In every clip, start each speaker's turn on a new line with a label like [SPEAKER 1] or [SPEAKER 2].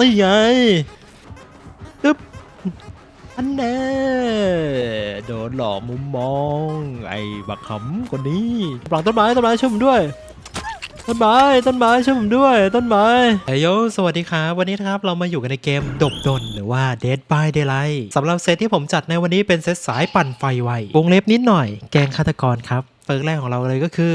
[SPEAKER 1] นี่ไงตึ๊บอันแน่โดนหลอกมุมมอง ไอ้บักขำคนนี้ปลังต้นไม้ต้นไม้ช่วยผมด้วย ต้นไม้ต้นไม้ช่วยผมด้วย ต้นไม้เฮ้ยโยสวัสดีครับ วันนี้นะครับเรามาอยู่กันในเกมดบดนหรือว่า Dead by Daylight สำหรับเซตที่ผมจัดในวันนี้เป็นเซตสายปั่นไฟไววงเล็บนิดหน่อย แกงฆาตกรครับเปิร์กแรกของเราเลยก็คือ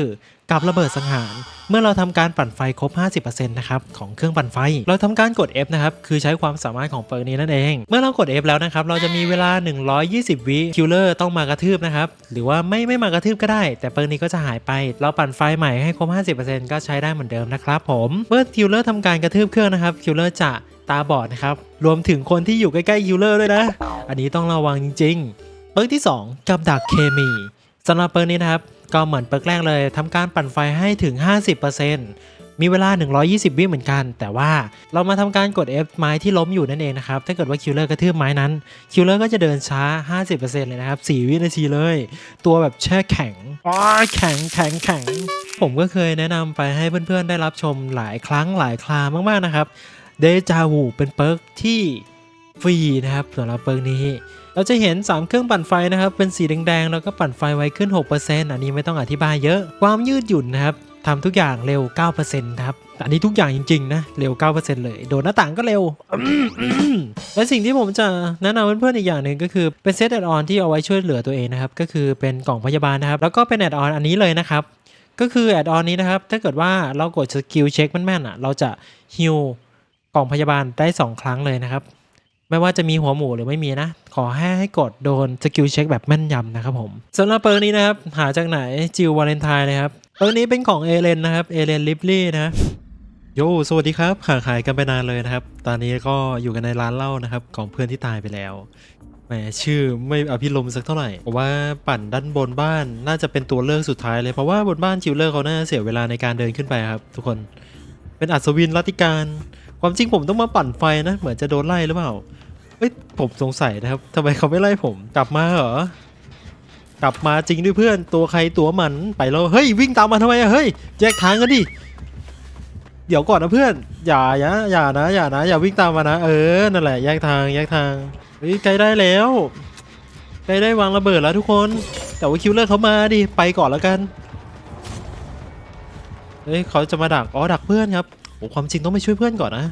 [SPEAKER 1] กับระเบิดสังหาร เมื่อเราทำการปั่นไฟครบ 50%นะครับของเครื่องปั่นไฟ เราทำการกด F นะครับ คือใช้ความสามารถของเปิร์กนี้นั่นเอง เมื่อเรากด F แล้วนะครับ เราจะมีเวลา 120 วิคิลเลอร์ต้องมากระทืบนะครับ หรือว่าไม่ไม่มากระทืบก็ได้ แต่เปิร์กนี้ก็จะหายไป เราปั่นไฟใหม่ให้ครบ 50%ก็ใช้ได้เหมือนเดิมนะครับผม เมื่อคิลเลอร์ทำการกระทืบเครื่องนะครับคิลเลอร์จะตาบอดนะครับรวมถึงคนที่อยู่ใกล้ๆคิลเลอร์ด้วยนะ อันนี้ต้องระวังจริงๆเปิร์กที่ 2 กับดักเคมีสำหรับเปิร์กนี้นะครับ ก็เหมือนเปิร์กแรกเลยทำการปั่นไฟให้ถึง 50%มีเวลา 120 วิเหมือนกัน แต่ว่าเรามาทำการกด F ไม้ที่ล้มอยู่นั่นเองนะครับ ถ้าเกิดว่าคิลเลอร์กระทืบไม้นั้น คิลเลอร์ก็จะเดินช้า 50%เลยนะครับ 4 วินาทีเลย ตัวแบบแช่แข็งอ้าแข็งแข็งแข็ง ผมก็เคยแนะนำไปให้เพื่อนๆได้รับชมหลายครั้งหลายครามากๆนะครับ เดจาวูเป็นเปิร์กที่ ฟรีนะครับสำหรับเปิร์กนี้ เราจะเห็น 3 เครื่องปั่นไฟนะครับ เป็นสีแดงๆ แล้วก็ปั่นไฟไวขึ้น 6%อันนี้ไม่ต้องอธิบายเยอะ ความยืดหยุ่นนะครับทำทุกอย่างเร็ว 9%ครับ อันนี้ทุกอย่างจริง ๆ นะ เร็ว 9%เลย โดนหน้าต่างก็เร็ว และสิ่งที่ผมจะแนะนำเพื่อนๆ อีกอย่างหนึ่งก็คือ เป็นเซตแอดออนที่เอาไว้ช่วยเหลือตัวเองนะครับ ก็คือเป็นกล่องพยาบาลนะครับ แล้วก็เป็นแอดออนอันนี้เลยนะครับ ก็คือแอดออนนี้นะครับ ถ้าเกิดว่าเรากดสกิลเช็คแม่นๆอะ เราจะฮิวกล่องพยาบาลได้สองครั้งเลยนะครับ ไม่ว่าจะมีหัวหมูหรือไม่มีนะ ขอให้ให้กดโดนสกิลเช็คแบบแม่นยำนะครับผมสำหรับเปิร์นี้นะครับ หาจากไหนจิววาเลนไทน์นะครับเปิร์นี้เป็นของเอเลนนะครับเอเลนลิฟลี่นะโยสวัสดีครับขาขายกันไปนานเลยนะครับ ตอนนี้ก็อยู่กันในร้านเหล้านะครับ ของเพื่อนที่ตายไปแล้วแหมชื่อไม่อภิรมสักเท่าไหร่ผมว่าปั่นด้านบนบ้านน่าจะเป็นตัวเลือกสุดท้ายเลยเพราะว่าบนบ้านจิวเลอร์เขาน่าเสียเวลาในการเดินขึ้นไปครับ ทุกคนเป็นอัศวินรัติการ ความจริงผมต้องมาปั่นไฟนะ เหมือนจะโดนไล่หรือเปล่าเฮ้ยผมสงสัยนะครับทำไมเขาไม่ไล่ผม กลับมาเหรอกลับมาจริงด้วยเพื่อนตัวใครตัวมันไปแล้วเฮ้ยวิ่งตามมาทำไมอะเฮ้ยแยกทางกันดิเดี๋ยวก่อนนะเพื่อน อย่าอย่าอย่านะอย่านะ อย่าวิ่งตามมานะเออนั่นแหละแยกทางแยกทางเฮ้ยใกล้ได้แล้วใกล้ได้วางระเบิดแล้วทุกคน แต่ว่าคิวเลอร์เขามาดิไปก่อนแล้วกันเฮ้ยเขาจะมาดักอ๋อดักเพื่อนครับ โอ้ความจริงต้องไปช่วยเพื่อนก่อนนะ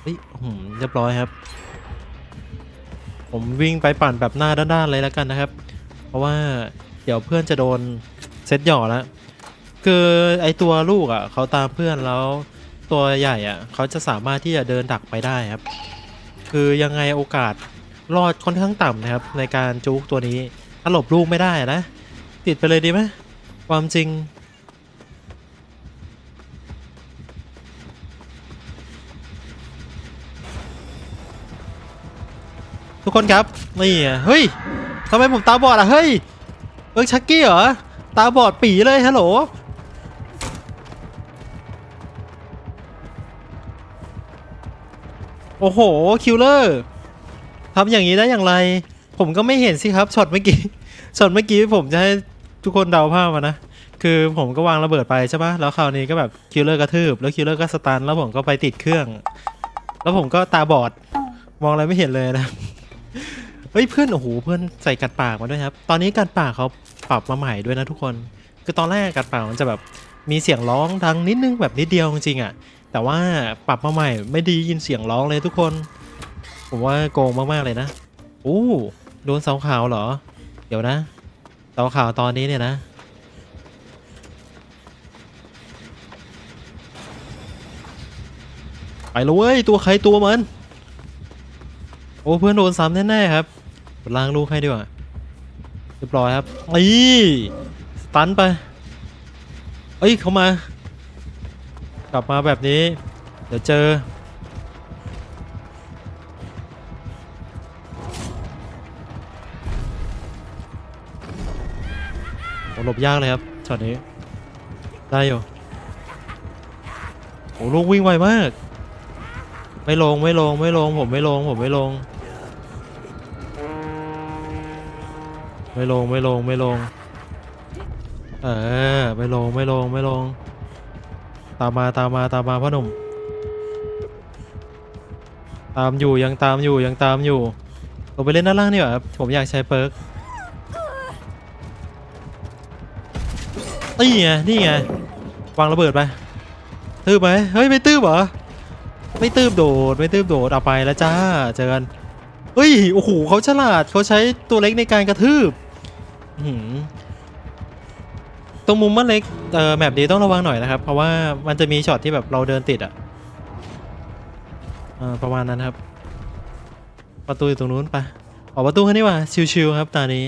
[SPEAKER 1] เฮ้ยหืมเรียบร้อยครับ ผมวิ่งไปปั่นแบบหน้าด้านๆเลยแล้วกันนะครับ เพราะว่าเดี๋ยวเพื่อนจะโดนเซตหย่อแล้วคือไอตัวลูกอะเขาตามเพื่อนแล้วตัวใหญ่อะเขาจะสามารถที่จะเดินดักไปได้ครับ คือยังไงโอกาสรอดค่อนข้างต่ำนะครับในการจุกตัวนี้ถ้าหลบลูกไม่ได้นะ ติดไปเลยดีไหมความจริง ทุกคนครับนี่เฮ้ยทำไมผมตาบอดอะเฮ้ยเอิร์กชักกี้เหรอตาบอดปีเลยฮัลโหลโอ้โหคิลเลอร์ทำอย่างนี้ได้อย่างไร ผมก็ไม่เห็นสิครับช็อตเมื่อกี้ช็อตเมื่อกี้ผมจะให้ทุกคนเดาภาพมานะคือผมก็วางระเบิดไปใช่ปะแล้วคราวนี้ก็แบบคิลเลอร์กระทืบแล้วคิลเลอร์ก็สตันแล้วผมก็ไปติดเครื่อง แล้วผมก็ตาบอดมองอะไรไม่เห็นเลยนะ เฮ้ยเพื่อนโอ้โหเพื่อนใส่กัดปากมาด้วยครับ ตอนนี้กัดปากเขาปรับมาใหม่ด้วยนะทุกคน คือตอนแรกกัดปากมันจะแบบมีเสียงร้องดังนิดนึงแบบนิดเดียวจริงๆอะแต่ว่าปรับมาใหม่ไม่ไดียินเสียงร้องเลยทุกคน ผมว่าโกงมากๆเลยนะอู้โดนเสาขาวเหรอ เดี๋ยวนะเสาขาวตอนนี้เนี่ยนะไปเลยเว้ยตัวใครตัวมัน โอ้เพื่อนโดนซ้ำแน่ๆครับ ล้างลูกให้ดีกว่าเรียบร้อยครับนี่สตันไปเอ้ยเขามา กลับมาแบบนี้ เดี๋ยวเจอ หลบยากเลยครับช็อตนี้ ได้อยู่โอ้ลูกวิ่งไวมาก ไม่ลงไม่ลงไม่ลงผมไม่ลงผมไม่ลง ไม่ลงไม่ลงไม่ลง เออไม่ลงไม่ลงไม่ลง ตามมาตามมาตามมาพ่อหนุ่ม ตามอยู่ยังตามอยู่ยังตามอยู่ผมไปเล่นด้านล่างดีกว่าครับผมอยากใช้เปิร์กนี่ไงนี่ไงวางระเบิดไปตื้บไหมเฮ้ยไม่ตื้บเหรอไม่ตื้บโดดไม่ตื้บโดดเอาไปแล้วจ้าเจอกันเฮ้ยโอ้โหเขาฉลาดเขาใช้ตัวเล็กในการกระทืบ ตรงมุมมันเล็กเอ่อแมปนี้ต้องระวังหน่อยนะครับ เพราะว่ามันจะมีช็อตที่แบบเราเดินติดอะอ่าประมาณนั้นครับ ประตูอยู่ตรงนู้นปะออกประตูแค่นี้ว่าชิวๆครับตอนนี้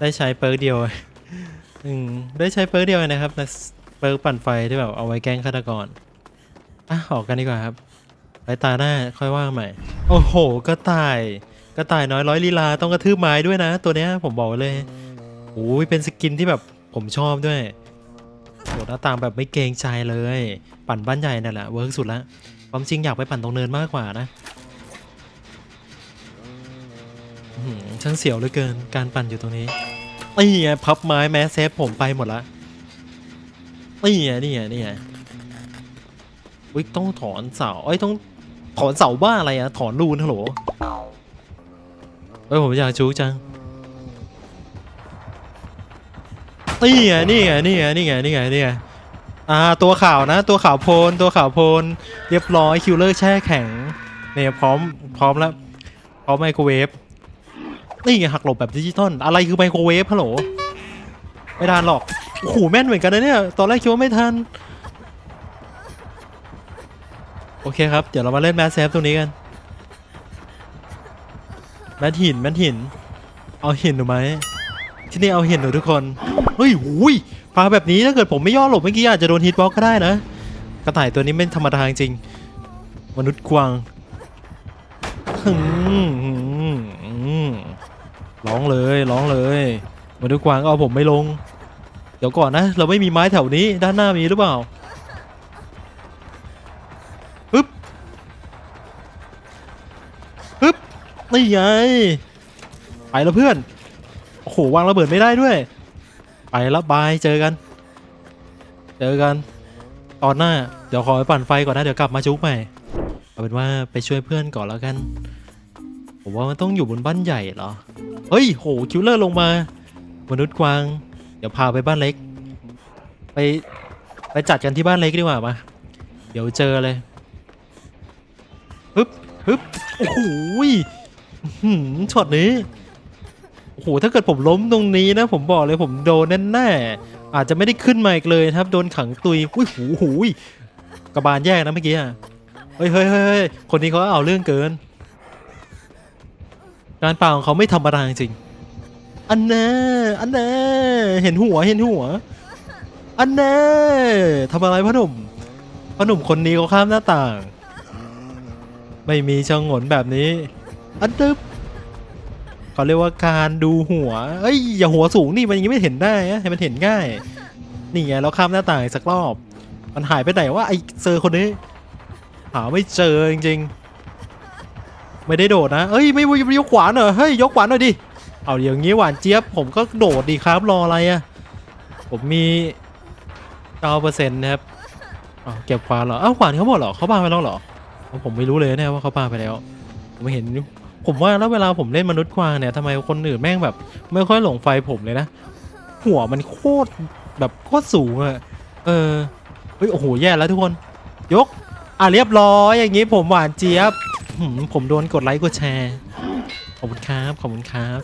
[SPEAKER 1] ได้ใช้เปิร์กเดียวอืมได้ใช้เปิร์กเดียวนะครับเปิร์กปั่นไฟที่แบบเอาไว้แกล้งฆาตกรอะออกกันดีกว่าครับไปตาหน้าค่อยว่าใหม่ โอ้โหกระต่าย กระต่ายน้อยร้อยลีลาต้องกระทืบไม้ด้วยนะ ตัวเนี้ยผมบอกไว้เลยโอ้ยเป็นสกินที่แบบผมชอบด้วยโหหน้าตามแบบไม่เกรงใจเลย ปั่นบ้านใหญ่นั่นแหละเวิร์กสุดละความจริงอยากไปปั่นตรงเนินมากกว่านะอื้อหือช่างเสียวเหลือเกินการปั่นอยู่ตรงนี้นี่ไงพับไม้แม้เซฟผมไปหมดละนี่ไงนี่ไงนี่ไงวิต้องถอนเสาเอ้ยต้องถอนเสาบ้าอะไรอะถอนรูนฮัลโหลเอ้ยผมอยากจูจังนี่ไงนี่ไงนี่ไงนี่ไงนี่ไงนี่ไงอ่าตัวข่าวนะ ตัวข่าวโพลนตัวข่าวโพลนเรียบร้อยคิวเลอร์แช่แข็งเนี่ยพร้อมพร้อมแล้วพร้อมไมโครเวฟนี่ไงหักหลบแบบดิจิตอลอะไรคือไมโครเวฟฮัลโหลไม่ทันหรอกโอ้โหแม่นเหมือนกันนะเนี่ยตอนแรกคิดว่าไม่ทันโอเคครับ เดี๋ยวเรามาเล่นแมสเซฟตรงนี้กัน แมสหินแมสหิน เอาหินหนูไหมที่นี่เอาหินหนูทุกคนเฮ้ยหูยปลาแบบนี้ถ้าเกิดผมไม่ย่อหลบเมื่อกี้อาจจะโดนฮิตบ็อกก็ได้นะกระต่ายตัวนี้ไม่ธรรมดาจริงมนุษย์กวางร้องเลยร้องเลยมนุษย์กวางก็เอาผมไม่ลง เดี๋ยวก่อนนะ เราไม่มีไม้แถวนี้ด้านหน้ามีหรือเปล่า นี่ไงไปแล้วเพื่อนโอ้โหวางระเบิดไม่ได้ด้วย ไปแล้วบายเจอกัน เจอกัน ตอนหน้า เดี๋ยวขอไปปั่นไฟก่อนนะเดี๋ยวกลับมาจุกใหม่เอาเป็นว่าไปช่วยเพื่อนก่อนแล้วกันผมว่ามันต้องอยู่บนบ้านใหญ่เหรอเฮ้ยโหคิวเลอร์ลงมา มนุษย์กวาง เดี๋ยวพาไปบ้านเล็ก ไปไปจัดกันที่บ้านเล็กดีกว่ามาเดี๋ยวเจอเลยฮึบฮึบโอ้โห หือช็อตนี้โอ้โหถ้าเกิดผมล้มตรงนี้นะ ผมบอกเลยผมโดนแน่ๆอาจจะไม่ได้ขึ้นมาอีกเลยนะครับ โดนขังตุยอุ้ยหูหูยกระบาลแยกนะเมื่อกี้อะเฮ้ยเฮ้ยเฮ้ยคนนี้เขาเอาเรื่องเกินการป่าของเขาไม่ธรรมดาจริงอันแน่อันแน่เห็นหัวเห็นหัว อันแน่ทำอะไรพ่อหนุ่มพ่อหนุ่มคนนี้เขาข้ามหน้าต่าง ไม่มีชงหนแบบนี้ อันดึบเขาเรียกว่าการดูหัว เอ้ยอย่าหัวสูงนี่มันยังไม่เห็นได้นะให้มันเห็นง่าย นี่ไงเราข้ามหน้าต่างสักรอบ มันหายไปไหนว่าไอ้เซอร์คนนี้ หาไม่เจอจริงๆ ไม่ได้โดดนะ เอ้ยไม่ยกขวานเหรอ เฮ้ยยกขวานหน่อยดิ เอาอย่างงี้หวานเจี๊ยบผมก็โดดดีครับรออะไรอะผมมี9%นะครับอ้าเก็บขวานเหรอ อ้าวขวานเขาหมดเหรอเขาปาไปแล้วเหรอ ผมไม่รู้เลยเนี่ยว่าเขาปาไปแล้ว ผมไม่เห็น ผมว่าแล้วเวลาผมเล่นมนุษย์กวางเนี่ยทำไมคนอื่นแม่งแบบ ไม่ค่อยหลงไฟผมเลยนะ หัวมันโคตรแบบโคตรสูงอะเออเฮ้ยโอ้โหแย่แล้วทุกคน ยก อะเรียบร้อยอย่างงี้ผมหวานเจี๊ยบผมโดนกดไลค์กดแชร์ขอบคุณครับขอบคุณครับ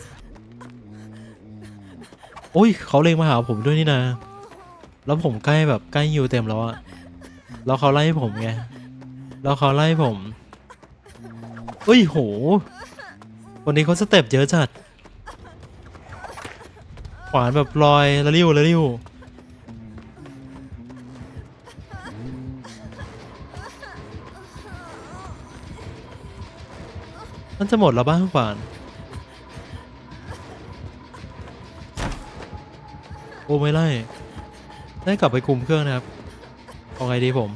[SPEAKER 1] โอ้ยเขาเลงมาหาผมด้วยนี่นะแล้วผมใกล้แบบใกล้อยู่เต็มแล้วอะแล้วเขาไล่ผมไงแล้วเขาไล่ผม เอ้ยโห วันนี้เขาสเต็ปเยอะจัด ขวานแบบลอยละริ้วละริ้วมันจะหมดแล้วบ้างขวาน โอ้ไม่ไล่ได้กลับไปคุมเครื่องนะครับ เอาไงดีผม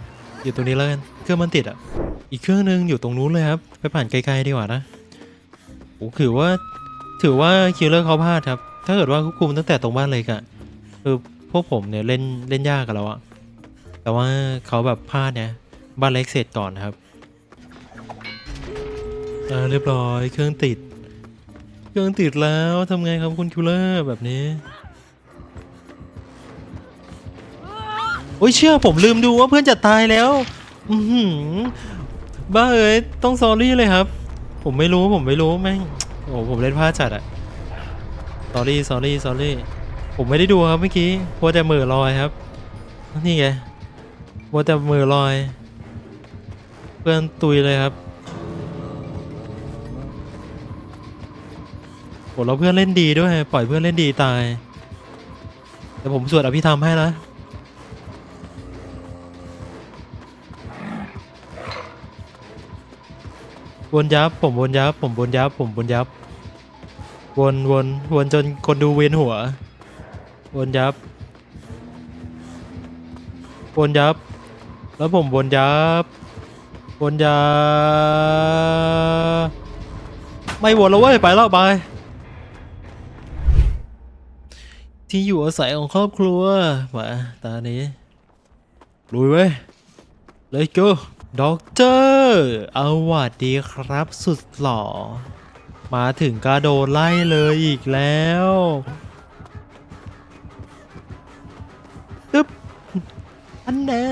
[SPEAKER 1] อยู่ตรงนี้แล้วกัน เครื่องมันติดอะ อีกเครื่องนึงอยู่ตรงนู้นเลยครับ ไปผ่านไกลๆดีกว่านะโอ้ถือว่าถือว่าคิลเลอร์เขาพลาดครับ ถ้าเกิดว่าควบคุมตั้งแต่ตรงบ้านเลยอะคือพวกผมเนี่ยเล่นเล่นยากกันแล้วอะแต่ว่าเขาแบบพลาดเนี่ยบ้านเล็กเสร็จก่อนนะครับอ่าเรียบร้อยเครื่องติด เครื่องติดแล้วทำไงครับคุณคิวเลอร์แบบนี้โอ้ยเชื่อผมลืมดูว่าเพื่อนจะตายแล้ว อือหือ บ้าเอ้ยต้องซอรี่เลยครับ ผมไม่รู้ผมไม่รู้แม่งโอ้ผมเล่นพลาดจัดอะซอรี่ซอรี่ซอรี่ผมไม่ได้ดูครับเมื่อกี้วัวแต่มือลอยครับ นี่ไงวัวแต่มือลอย เพื่อนตุยเลยครับโหเราเพื่อนเล่นดีด้วย ปล่อยเพื่อนเล่นดีตาย แต่ผมสวดอภิธรรมให้นะว วนยับ ผมวนยับ ผมวนยับ ผมวนยับ วนวนวนจนคนดูเวียนหัว วนยับ วนยับ แล้วผมวนยับ วนยับ ไม่วนแล้วเว้ย ไปแล้วไป ที่อยู่อาศัยของครอบครัวมาตานี้ ลุยเว้ยเลยกู ด็อกเตอร์เอาวัดดีครับสุดหล่อ มาถึงกระโดดไล่เลยอีกแล้วตึ๊บอันแน่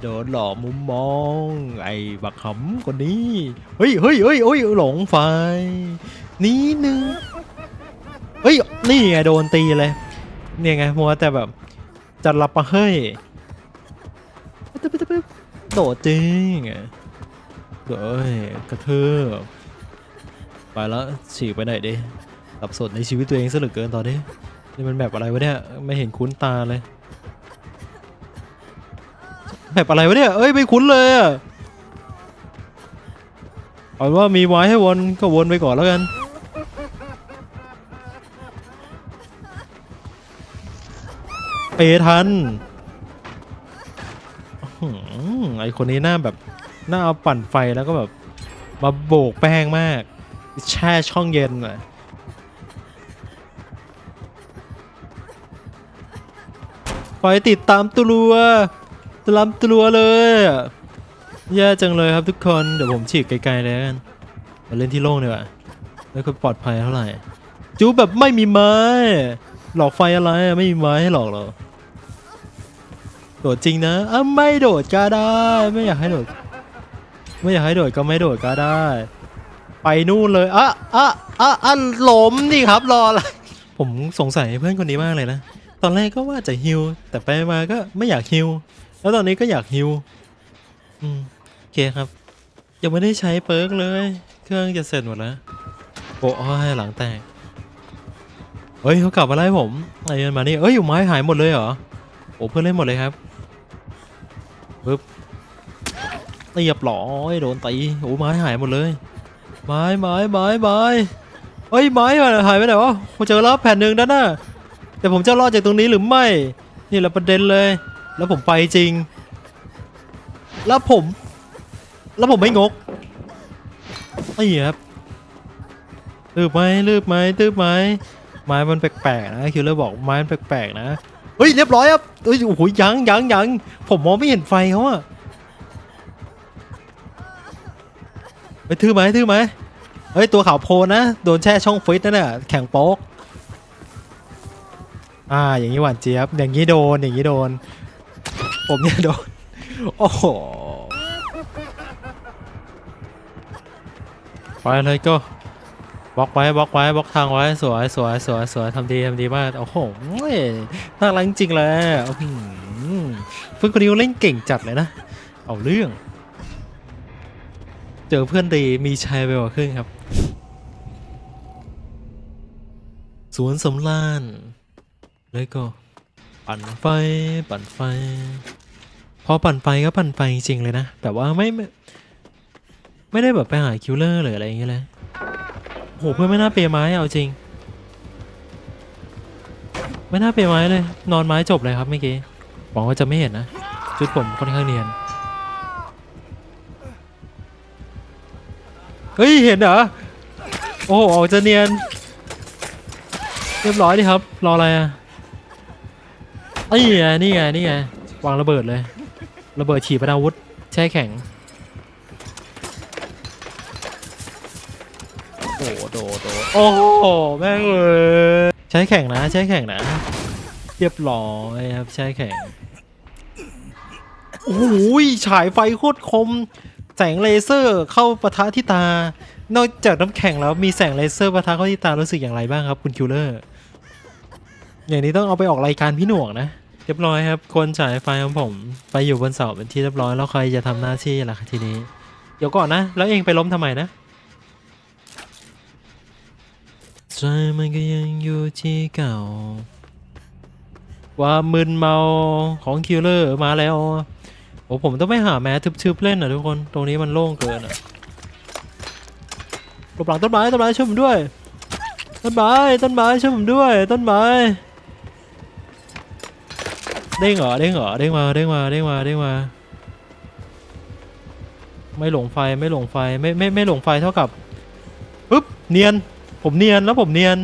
[SPEAKER 1] โดนหลอกมุมมอง ไอ้บักขำคนนี้ เฮ้ยเฮ้ยเฮ้ยเฮ้ยหลงไฟ นี้หนึ่งเฮ้ย นี่ไงโดนตีเลย เนี่ยไงมัวแต่แบบจะรับมาเฮ้ย โดดจริงเฮ้ยกระเทือบไปแล้วฉีกไปไหนดิสับสนในชีวิตตัวเองซะเหลือเกินตอนนี้นี่มันแบบอะไรวะเนี่ยไม่เห็นคุ้นตาเลยแบบอะไรวะเนี่ยเอ้ยไม่คุ้นเลยอะเอาว่ามีไว้ให้วนก็วนไปก่อนแล้วกันเปทัน ไอคนนี้หน้าแบบหน้าเอาปั่นไฟแล้วก็แบบมาโบกแป้งมาก แช่ช่องเย็นอะไฟติดตามตัวตามตัวเลยแย่จังเลยครับทุกคน เดี๋ยวผมฉีกไกลๆเลยกันมาเล่นที่โล่งดีกว่าไม่ค่อยปลอดภัยเท่าไหร่จูบแบบไม่มีไม้ หลอกไฟอะไรไม่มีไม้ให้หลอกหรอก โดดจริงนะอะไม่โดดก็ได้ ไม่อยากให้โดด ไม่อยากให้โดดก็ไม่โดดก็ได้ ไปนู่นเลยอะอะอะอะหลมนี่ครับรออะไรผมสงสัยเพื่อนคนนี้มากเลยนะ ตอนแรกก็ว่าจะฮิว แต่ไปมาก็ไม่อยากฮิว แล้วตอนนี้ก็อยากฮิว อืมโอเคครับ ยังไม่ได้ใช้เปิร์กเลย เครื่องจะเสร็จหมดแล้วโอ้ยหลังแตก เฮ้ยเขากลับมาไล่ผมไอ้เงินมานี่เอ้ยอยู่ไม้หายหมดเลยเหรอ โอ้เพื่อนเล่นหมดเลยครับ ปึ๊บเรียบร้อยโดนตีโอ้ไม้หายหมดเลย ไม้ไม้ไม้ไม้เฮ้ยไม้หายไปไหนวะผมเจอแล้วแผ่นหนึ่งด้านหน้าแต่ผมจะรอดจากตรงนี้หรือไม่ นี่แหละประเด็นเลย แล้วผมไปจริง แล้วผม แล้วผมไม่งกนี่ครับตืบไหมลืบไหมตืบไหมไม้มันแปลกๆนะคิวเลอร์บอกไม้มันแปลกๆนะ เฮ้ยเรียบร้อยครับเฮ้ยโอ้โหยังยังยังผมมองไม่เห็นไฟเขาอะไปถือไหมถือไหมเฮ้ยตัวขาวโพนนะโดนแช่ช่องฟิตนั่นน่ะแข่งโป๊กอ่าอย่างนี้หวานเจี๊ยบอย่างนี้โดนอย่างนี้โดน ผมเนี่ยโดนโอ้โหไปเลยก็ บล็อกไว้บล็อกไว้บล็อกทางไว้สวยสวยสวยสวยทำดีทำดีมากโอ้โหน่ารักจริงเลยอื้อหือเพื่อนคนนี้เล่นเก่งจัดเลยนะ เอาเรื่อง เจอเพื่อนดีมีชัยไปกว่าครึ่งครับ สวนสำรานแล้วก็ ปั่นไฟ ปั่นไฟ พอปั่นไฟก็ปั่นไฟจริงๆเลยนะ แต่ว่าไม่ไม่ ไม่ได้แบบไปหาคิวเลอร์หรืออะไรอย่างเงี้ยเลย โหเพื่อนไม่น่าเปย์ไม้เอาจริง ไม่น่าเปย์ไม้เลย นอนไม้จบเลยครับเมื่อกี้หวังว่าจะไม่เห็นนะชุดผมค่อนข้างเนียนเฮ้ยเห็นเหรอโอ้โหออกจะเนียน เรียบร้อยดีครับ รออะไรอะนี่ไงนี่ไงนี่ไงวางระเบิดเลย ระเบิดฉีดปนาวุธแช่แข็ง โอ้โดโดโอ้โหแม่งเลยใช้แข่งนะใช้แข่งนะเรียบร้อยครับใช้แข่งโอ้โหฉายไฟโคตรคม แสงเลเซอร์เข้าปะทะที่ตา นอกจากน้ำแข็งแล้วมีแสงเลเซอร์ปะทะเข้าที่ตารู้สึกอย่างไรบ้างครับคุณคิวเลอร์อย่างนี้ต้องเอาไปออกรายการพี่หน่วงนะเรียบร้อยครับคนฉายไฟของผม ไปอยู่บนเสาเป็นที่เรียบร้อยแล้วใครจะทำหน้าที่ล่ะทีนี้ เดี๋ยวก่อนนะ แล้วเองไปล้มทำไมนะ ใจมันก็ยังอยู่ที่เก่าความมึนเมาของคิวเลอร์มาแล้วโอ้ผมต้องไปหาแม้ทึบๆเล่นอะทุกคน ตรงนี้มันโล่งเกินอะหลบหลังต้นไม้ต้นไม้ช่วยผมด้วย ต้นไม้ต้นไม้ช่วยผมด้วย ต้นไม้เด้งเหรอเด้งเหรอเด้งมาเด้งมาเด้งมาเด้งมา ไม่หลงไฟไม่หลงไฟไม่ไม่ไม่หลงไฟเท่ากับปึ๊บเนียน ผมเนียนแล้วผมเนียน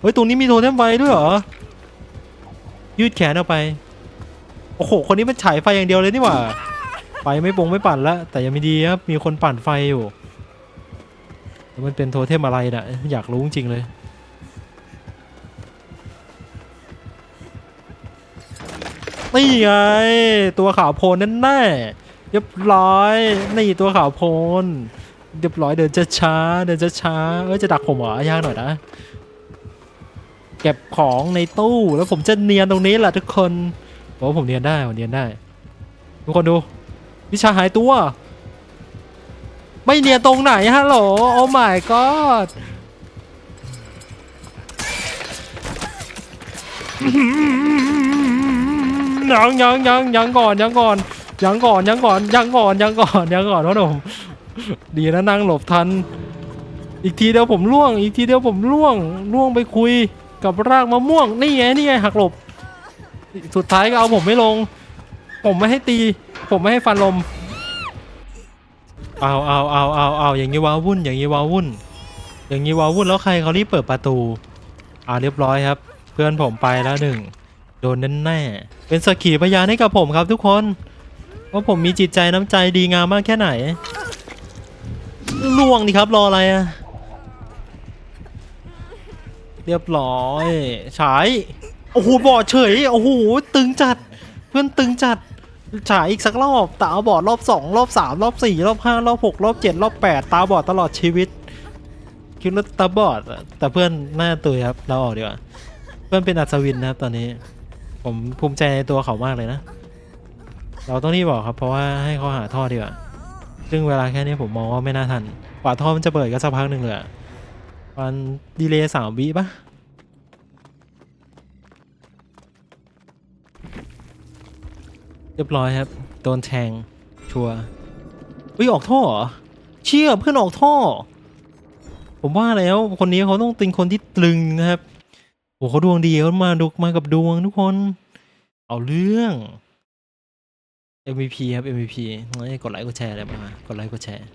[SPEAKER 1] เฮ้ย ตรงนี้มีโทเทมไฟด้วยเหรอ ยืดแขนออกไป โอ้โห คนนี้มันฉายไฟอย่างเดียวเลยนี่หว่า ไฟไม่ปงไม่ปั่นแล้วแต่ยังไมีดีครับ มีคนปั่นไฟอยู่แล้วมันเป็นโทเทมอะไรนะอยากรู้จริงๆเลยนี่ไงตัวขาวโพนนั่นแน่เรียบร้อย นี่ตัวขาวโพน เรียบร้อยเดินช้าๆเดินช้าๆเอ้ยจะดักผมเหรอยากหน่อยนะ เก็บของในตู้แล้วผมจะเนียนตรงนี้แหละทุกคนโอ้ผมเนียนได้ผมเนียนได้ ทุกคนดู วิชาหายตัว ไม่เนียนตรงไหนฮัลโหลโอ้ my god ยังยังยังยังก่อนยังก่อนยังก่อนยังก่อนยังก่อนยังก่อนยังก่อนพ่อหนุ่ม ดีนะนั่งหลบทัน อีกทีเดียวผมล่วง อีกทีเดียวผมล่วงล่วงไปคุยกับรากมะม่วง นี่ไงนี่ไงหักหลบ สุดท้ายก็เอาผมไม่ลง ผมไม่ให้ตี ผมไม่ให้ฟันลม เอาเอาเอาเอาเอาอย่างนี้ว้าวุ่น อย่างนี้ว้าวุ่น อย่างนี้ว้าวุ่นแล้วใครเขารีบเปิดประตู อ่าเรียบร้อยครับ เพื่อนผมไปแล้วหนึ่งโดนแน่ๆเป็นสกีพยานให้กับผมครับทุกคนว่าผมมีจิตใจน้ำใจดีงามมากแค่ไหน ล่วงดิครับรออะไรอะเรียบร้อยฉายโอ้โหบอดเฉยโอ้โหตึงจัด เพื่อนตึงจัดฉายอีกสักรอบตาบอดรอบสองรอบสามรอบสี่รอบห้ารอบหกรอบเจ็ดรอบแปดตาบอดตลอดชีวิตคิดว่าตาบอดแต่เพื่อนหน้าตุยครับเราออกดีกว่าเพื่อนเป็นอัศวินนะครับตอนนี้ ผมภูมิใจในตัวเขามากเลยนะ เราต้องรีบบอกครับเพราะว่าให้เขาหาท่อดีกว่า ซึ่งเวลาแค่นี้ผมมองว่าไม่น่าทัน กว่าท่อมันจะเปิดก็สักพักหนึ่งเลยอะมันดีเลย์สามวิปะเรียบร้อยครับ โดนแทง ชัวอุ้ยออกท่อเหรอ เชี่ยเพื่อนออกท่อ ผมว่าแล้วคนนี้เขาต้องเป็นคนที่ตรึงนะครับโอ้เขาดวงดีเขามาดุกมากับดวงทุกคน เอาเรื่อง MVP ครับ MVP เฮ้ยกดไลค์กดแชร์อะไรมากดไลค์กดแชร์